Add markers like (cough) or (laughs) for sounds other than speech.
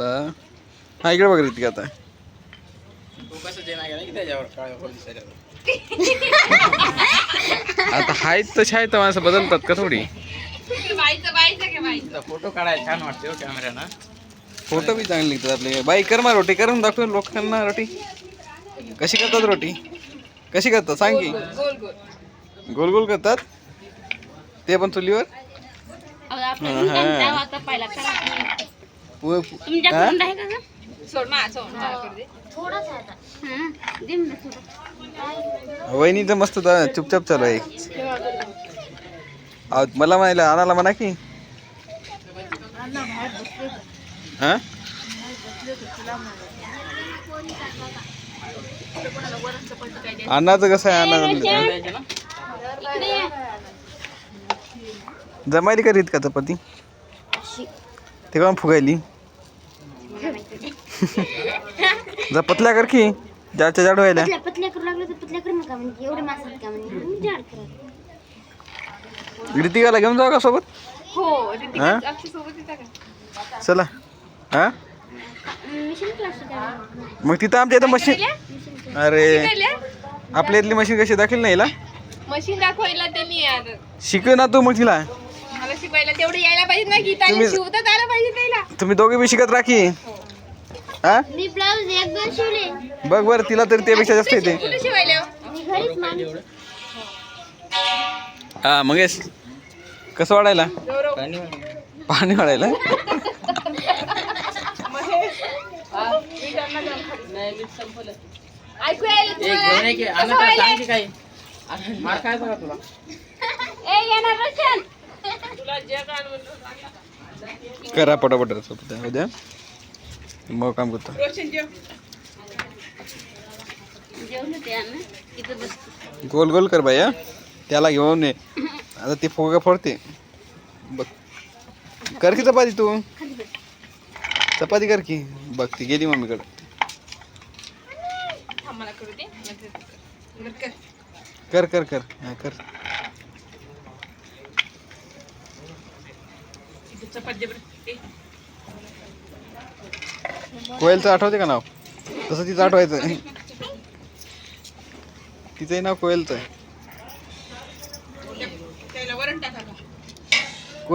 आता. हा इकडे बघ रीती आता. (laughs) आता हाय तशी आहे तर माणसं बदलतात का थोडी? फोटो काढायला छान वाटते हो कॅमेऱ्यानं फोटो बी चांगले निघतात आपले. बाई कर मा रोटी करून दाखव लोकांना रोटी. कशी करतात रोटी? कशी करतात? सांग की. गोल गोल करतात? ते पण चुलीवर? हा. हा? वहिनी तर मस्त दा- चुपचाप चालू आहे. अहो, मला म्हणायला आणायला म्हणा की. हा? अन्नाचं कसं आहे ना? जमायली का रीत का चपाती? ते का फुगायली? जा पतल्या कर की. जाडच्या जाड व्हायला. पतल्या पतल्या करू लागलं तर पतल्या करू नका म्हणजे एवढे माणसं का म्हणजे जाड करा. रीतिकाला घेऊन जाऊ का सोबत? हो हा? चला. हा? मिशन क्लास मग तिथं आमच्या इथं मशीन अरे. आपल्या इथली मशीन कशी दाखल नाही हिला? मशीन दाखवायला त्यांनी यार. शिकव ना तू मग तिला. मला शिकवायला तेवढं यायला पाहिजे ना गीताला तुम्ही- शिवतात आलं पाहिजे त्याला. तुम्ही दोघे बी शिकत राखी हा. मी ब्लाऊज एक दोन शिवले. बघ बरं तिला तरी त्यापेक्षा जास्त येते. मी घरीच हा मंगेश कसं वाढायला? पाणी वाढायला? ऐकू यायला ए येणार रोशन करा पटापट सोबत उद्या मग काम करतो गोल गोल कर बाई हा? त्याला घेऊन ये. आता ती फुगा फोडते. बघ. कर की चपाती तू? चपाती कर की. बघ ती गेली मम्मीकडे. करू, कर. कर. हा, कर. चपात कोयलचं आठवते का नाव? तसं तिचं आठवायचं तिचंही नाव कोयलचं आहे.